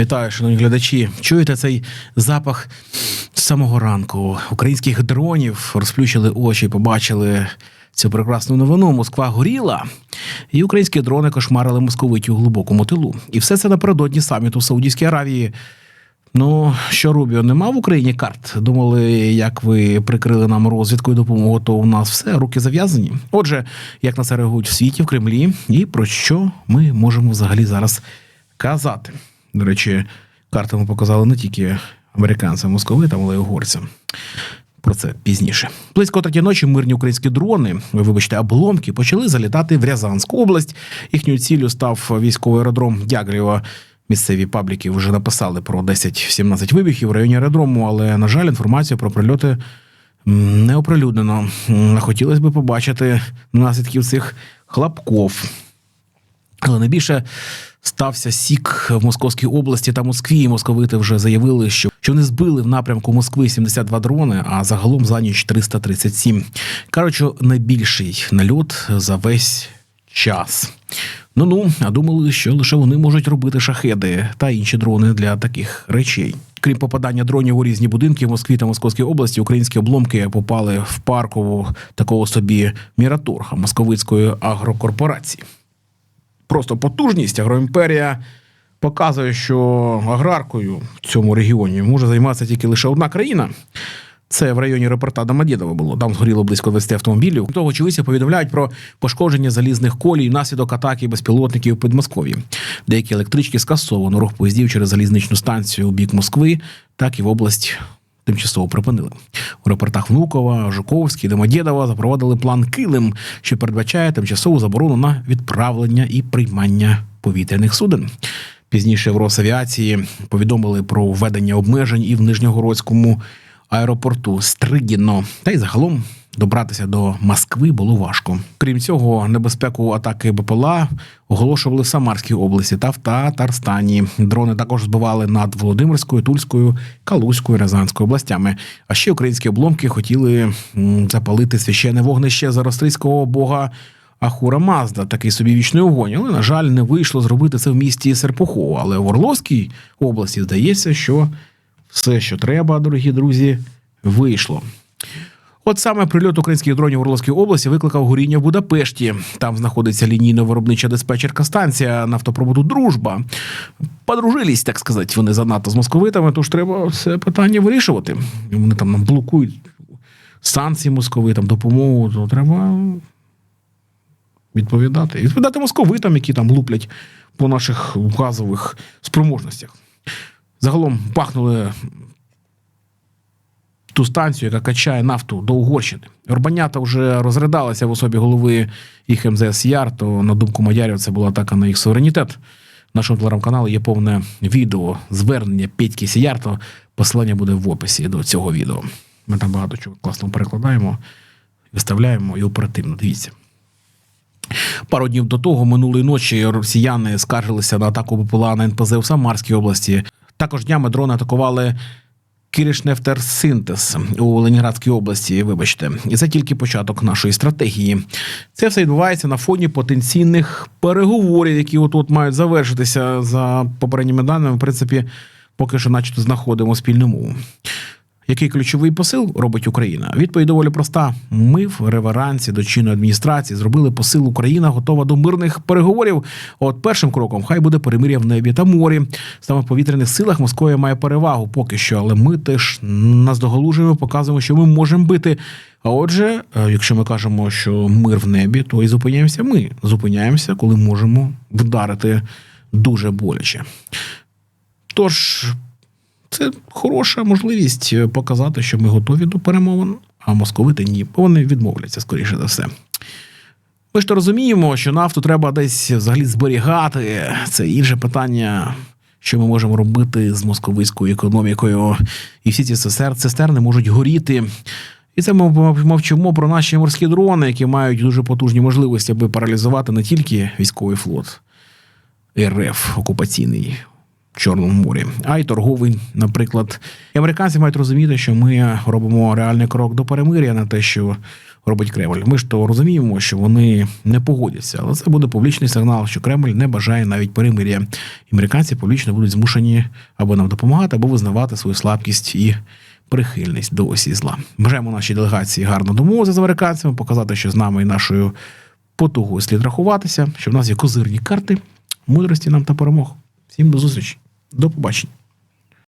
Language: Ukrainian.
Вітаю, шановні глядачі. Чуєте цей запах з самого ранку? Українських дронів розплющили очі, побачили цю прекрасну новину. Москва горіла, і українські дрони кошмарили московиті у глибокому тилу. І все це напередодні саміту в Саудівській Аравії. Ну, що Рубіо, нема в Україні карт. Думали, як ви прикрили нам розвідку і допомогу, то у нас все, руки зав'язані. Отже, як на це реагують в світі, в Кремлі, і про що ми можемо взагалі зараз казати. До речі, карти ми показали не тільки американцям, московитам, але й угорцям. Про це пізніше. Близько третій ночі мирні українські дрони, вибачте, обломки почали залітати в Рязанську область. Їхньою ціллю став військовий аеродром Дягрєва. Місцеві пабліки вже написали про 10-17 вибухів в районі аеродрому, але на жаль, інформацію про прильоти не оприлюднено. Хотілося б побачити наслідків цих хлопков. Але найбільше стався сік в Московській області та Москві. І Московити вже заявили, що, що вони збили в напрямку Москви 72 дрони, а загалом за ніч 337. Кажуть, що найбільший нальот за весь час. Ну ну, а думали, що лише вони можуть робити шахеди та інші дрони для таких речей. Крім попадання дронів у різні будинки в Москві та Московській області, українські обломки попали в паркову такого собі Міратурга московицької агрокорпорації просто потужність. Агроімперія показує, що аграркою в цьому регіоні може займатися тільки лише одна країна. Це в районі аеропорта Домодєдово було. Там згоріло близько 20 автомобілів. Того очевидці повідомляють про пошкодження залізних колій внаслідок атаки безпілотників під Москвою. Деякі електрички скасовано рух поїздів через залізничну станцію у бік Москви, так і в область тимчасово припинили. У репортах Внукова, Жуковський, Домодєдова запровадили план Килим, що передбачає тимчасову заборону на відправлення і приймання повітряних суден. Пізніше в Росавіації повідомили про введення обмежень і в Нижньогородському аеропорту Стригіно. Та й загалом добратися до Москви було важко. Крім цього, небезпеку атаки БПЛА оголошували в Самарській області та в Татарстані. Дрони також збивали над Володимирською, Тульською, Калузькою, Рязанською областями. А ще українські обломки хотіли запалити священне вогнище зарострицького бога. Ахура Мазда, такий собі вічний огонь, але, на жаль, не вийшло зробити це в місті Серпухово. Але в Орловській області здається, що все, що треба, дорогі друзі, вийшло. От саме прильот українських дронів в Орловській області викликав горіння в Будапешті. Там знаходиться лінійно-виробнича диспетчерка станція нафтопроводу Дружба. Подружились, так сказати, вони занадто з московитами, тож треба це питання вирішувати. Вони там нам блокують санкції московитам, допомогу, то треба відповідати. Відповідати московитам, які там луплять по наших газових спроможностях. Загалом пахнули ту станцію, яка качає нафту до Угорщини. Орбанята вже розридалася в особі голови їх МЗС Яр, то на думку Мадярів це була атака на їх суверенітет. В нашому телеграм-каналі є повне відео звернення Петьки Сіярто. Посилання буде в описі до цього відео. Ми там багато чого класно перекладаємо, виставляємо і оперативно. Дивіться. Пару днів до того минулої ночі росіяни скаржилися на атаку БПЛА на НПЗ в Самарській області. Також днями дрони атакували Киришнефтерсинтез у Ленінградській області. Вибачте, і це тільки початок нашої стратегії. Це все відбувається на фоні потенційних переговорів, які от от мають завершитися за попередніми даними. В принципі, поки що, начебто, знаходимо спільну мову. Який ключовий посил робить Україна? Відповідь доволі проста. Ми в реверансі до чинної адміністрації зробили посил Україна готова до мирних переговорів. От першим кроком хай буде перемир'я в небі та морі. Саме в повітряних силах Московія має перевагу поки що, але ми теж наздоголужуємо, показуємо, що ми можемо бити. А отже, е, якщо ми кажемо, що мир в небі, то і зупиняємося ми. Зупиняємося, коли можемо вдарити дуже боляче. Тож це хороша можливість е, показати, що ми готові до перемовин, а московити ні, бо вони відмовляться, скоріше за все. Ми ж то розуміємо, що нафту треба десь взагалі зберігати. Це інше питання, що ми можемо робити з московицькою економікою. І всі ці цистер- цистерни можуть горіти. І це ми мовчимо про наші морські дрони, які мають дуже потужні можливості, аби паралізувати не тільки військовий флот РФ окупаційний, Чорному морі, а й торговий, наприклад. І американці мають розуміти, що ми робимо реальний крок до перемир'я на те, що робить Кремль. Ми ж то розуміємо, що вони не погодяться, але це буде публічний сигнал, що Кремль не бажає навіть перемир'я. Американці публічно будуть змушені або нам допомагати, або визнавати свою слабкість і прихильність до осі зла. Бажаємо нашій делегації гарно домовитися з американцями, показати, що з нами і нашою потугою слід рахуватися, що в нас є козирні карти, мудрості нам та перемог. Всім до зустрічі, до побачення.